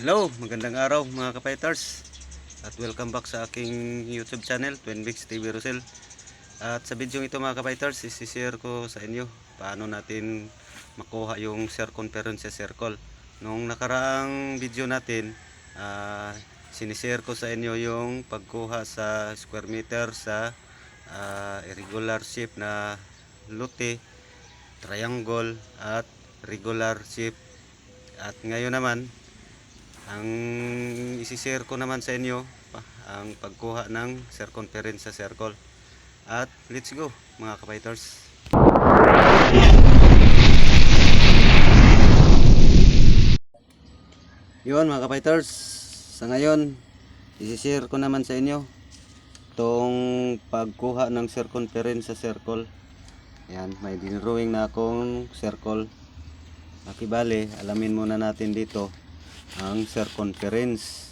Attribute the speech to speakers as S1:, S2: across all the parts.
S1: Hello, magandang araw mga kapiters At welcome back sa aking YouTube channel, Twin Mix TV Rosel. At sa video ito mga kapiters, isi-share ko sa inyo Paano natin makuha yung circumference sa circle. Nung nakaraang video natin, ah, sinishare ko sa inyo yung pagkuha sa square meter sa ah, irregular shape na lute, triangle at regular shape. At ngayon naman ang isishare ko naman sa inyo ang pagkuha ng circumference sa circle. At let's go mga kapiters. Yun mga kapiters, sa ngayon isishare ko naman sa inyo itong pagkuha ng circumference sa circle. Yan, may dinrawing na akong circle. Makibale, alamin muna natin dito ang circumference.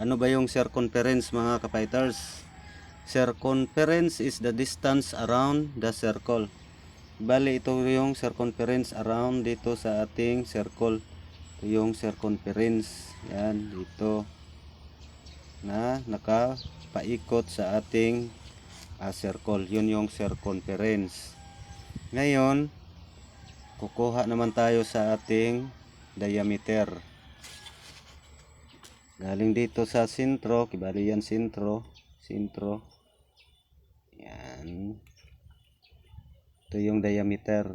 S1: Ano ba yung circumference mga kapiters? Circumference is the distance around the circle. Bali ito yung circumference around dito sa ating circle. Ito yung circumference. Yan dito na nakapaikot sa ating ah, circle. Yun yung circumference. Ngayon, kukuha naman tayo sa ating diameter. Galing dito sa sintro, kibali yan sintro, sintro. Yan. Ito yung diameter.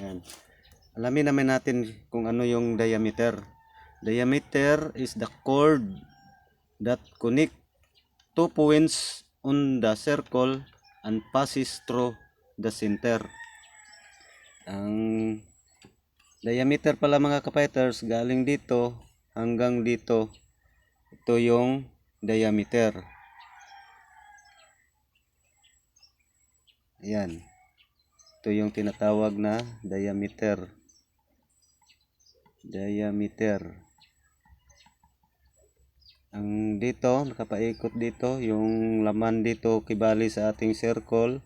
S1: Yan. Alamin naman natin kung ano yung diameter. Diameter is the chord that connect two points on the circle and passes through the center. Ang diameter pala mga kapiters galing dito hanggang dito. Ito yung diameter. Ayan. Ito yung tinatawag na diameter. Diameter. Ang dito, nakapaikot dito, yung laman dito kibali sa ating circle.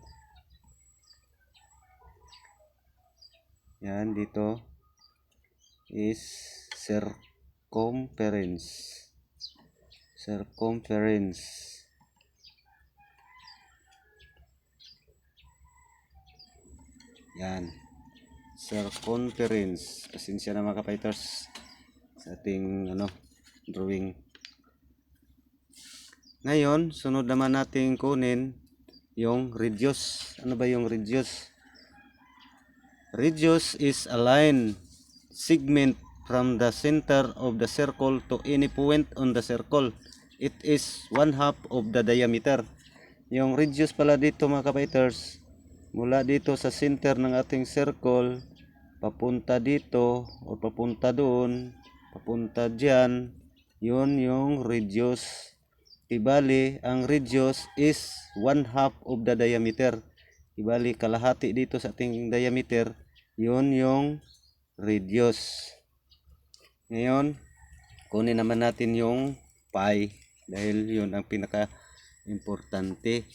S1: Yan, dito is circumference. Circumference. Yan. Circumference. Pasensya na mga kapiters sa ating ano, drawing. Ngayon, sunod naman natin kunin yung radius. Ano ba yung radius? Radius is a line segment from the center of the circle to any point on the circle. It is one half of the diameter. Yung radius pala dito mga kapiters, mula dito sa center ng ating circle, papunta dito o papunta doon, papunta dyan, yun yung radius. Ibali, ang radius is one half of the diameter. Ibali, kalahati dito sa ating diameter, yun yung radius. Ngayon, kunin naman natin yung pi dahil yun ang pinaka importante.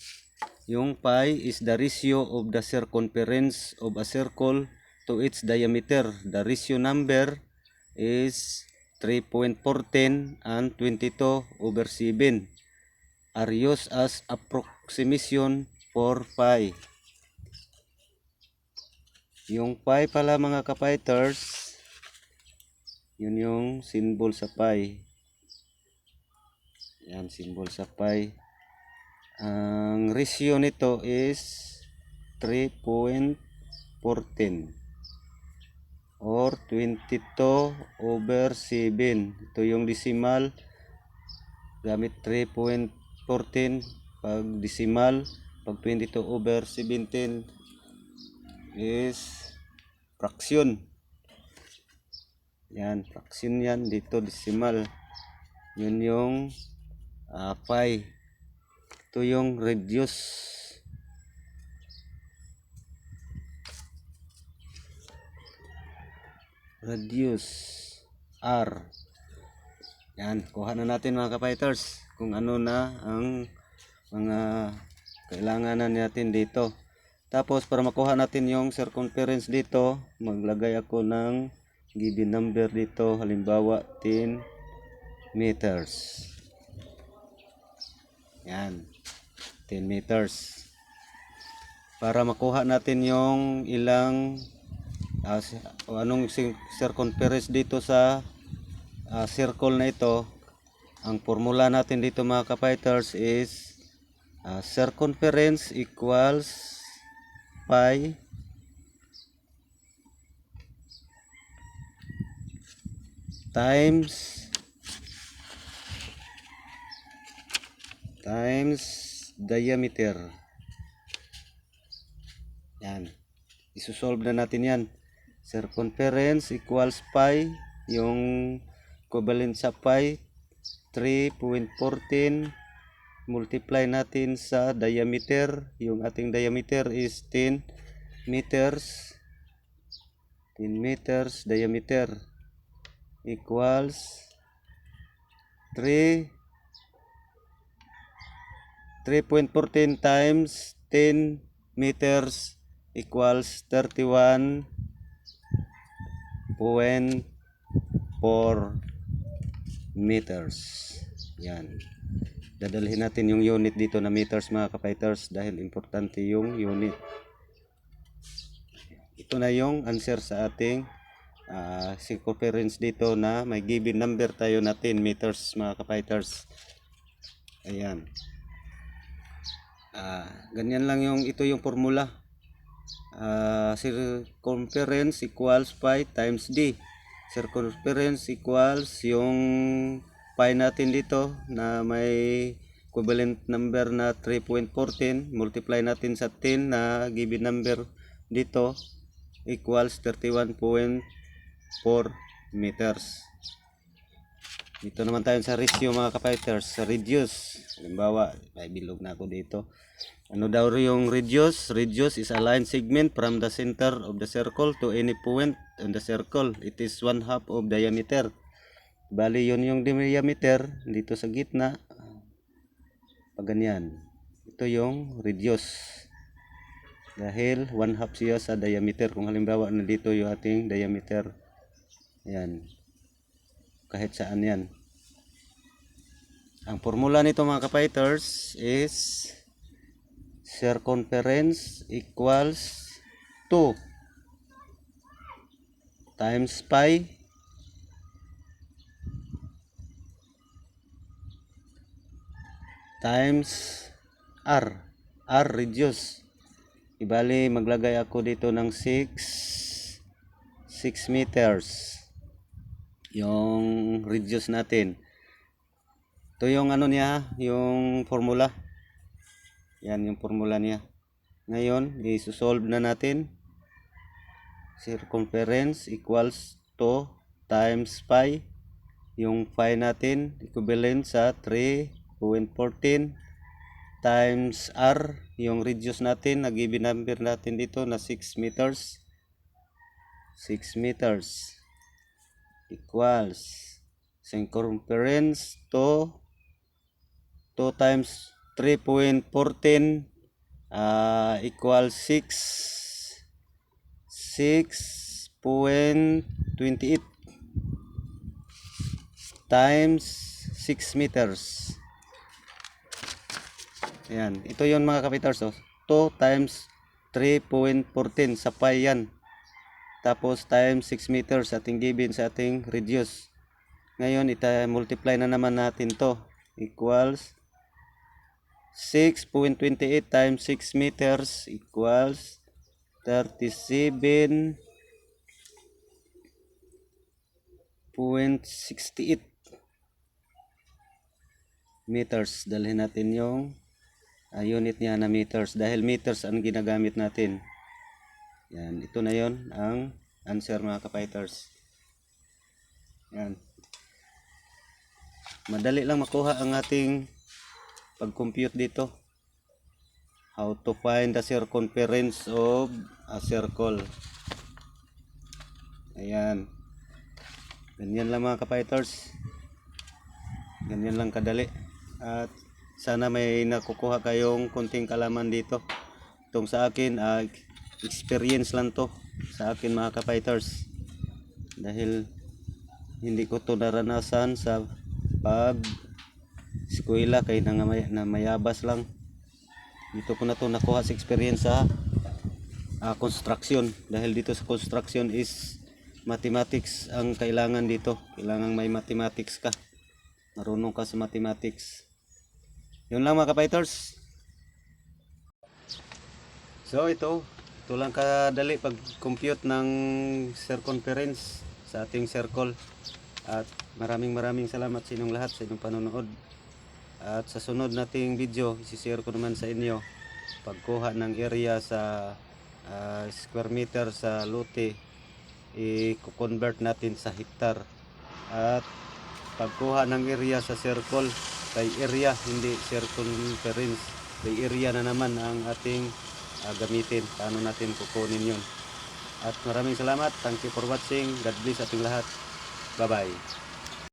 S1: Yung pi is the ratio of the circumference of a circle to its diameter. The ratio number is 3.14 and 22 over 7 are used as approximation for pi. Yung pi pala mga kapiters, yun yung symbol sa pi. Yan, symbol sa pi. Ang ratio nito is 3.14 or 22 over 7. Ito yung decimal gamit 3.14 pag decimal pag 22 over 17 is fraction. Yan, fraction yan dito decimal. Yun yung uh, pi. Ito yung radius. Radius R. Yan, kuha na natin mga kapiters kung ano na ang mga kailangan na natin dito. Tapos para makuha natin yung circumference dito, maglagay ako ng given number dito, halimbawa 10 meters. Yan. 10 meters. Para makuha natin yung ilang o anong circumference dito sa ah, circle na ito, ang formula natin dito mga kapighters is ah, circumference equals pi times times diameter. Yan. Isusolve na natin yan. Circumference equals pi. Yung equivalent sa pi, 3.14 multiply natin sa diameter. Yung ating diameter is 10 meters. 10 meters diameter equals 3 3.14 times 10 meters equals 31.4 meters. Yan. Dadalhin natin yung unit dito na meters mga kapighters dahil importante yung unit. Ito na yung answer sa ating ah, circumference dito na may given number tayo na 10 meters mga kapighters. Ayan. Ah, ganyan lang yung ito yung formula. Ah, circumference equals pi times d. Circumference equals yung pi natin dito na may equivalent number na 3.14 multiply natin sa 10 na given number dito equals 31.4 meters. Dito naman tayo sa ratio mga kapighters, sa reduce. Halimbawa, may bilog na ako dito. Ano daw yung reduce? Reduce is a line segment from the center of the circle to any point on the circle. It is one half of diameter. Bali, yun yung diameter dito sa gitna. Pag ganyan. Ito yung reduce. Dahil one half siya sa diameter. Kung halimbawa nandito yung ating diameter. Yan kahit saan yan. Ang formula nito mga kapighters is circumference equals 2 times pi times r r reduce ibali maglagay ako dito ng 6 6 meters yung reduce natin. Ito yung ano niya, yung formula. Yan yung formula niya. Ngayon, i-solve na natin. Circumference equals to times pi. Yung pi natin, equivalent sa 3.14 times r. Yung reduce natin, nag-given number natin dito na 6 meters. 6 meters equals circumference to 2 times 3.14 uh, equals 6 6.28 times 6 meters Ayan, ito yon mga kapitars oh. 2 times 3.14 sa pi yan tapos times 6 meters ating given sa ating reduce. Ngayon, ita multiply na naman natin to. Equals 6.28 times 6 meters equals 37.68 meters. Dalhin natin yung ah, unit niya na meters dahil meters ang ginagamit natin. Yan, ito na yon ang answer mga kapighters. Yan. Madali lang makuha ang ating pag-compute dito. How to find the circumference of a circle. Ayan. Ganyan lang mga kapighters. Ganyan lang kadali. At sana may nakukuha kayong kunting kalaman dito Itong sa akin, ah, experience lang to sa akin mga ka-fighters. Dahil hindi ko to naranasan sa pag eskwela kay na mayabas lang. Dito ko na to nakuha sa experience sa ah, construction. Dahil dito sa construction is mathematics ang kailangan dito. Kailangan may mathematics ka. Marunong ka sa mathematics. Yun lang mga ka-fighters. So ito, ito lang kadali pag-compute ng circumference sa ating circle. At maraming maraming salamat sa inyong lahat sa inyong panonood. At sa sunod nating video, isi-share ko naman sa inyo pagkuha ng area sa ah, square meter sa lote i-convert natin sa hektar. At pagkuha ng area sa circle, kay area hindi circumference. Kay area na naman ang ating ah, gamitin. Paano natin kukunin yun. At maraming salamat. Thank you for watching. God bless ating lahat. Bye-bye.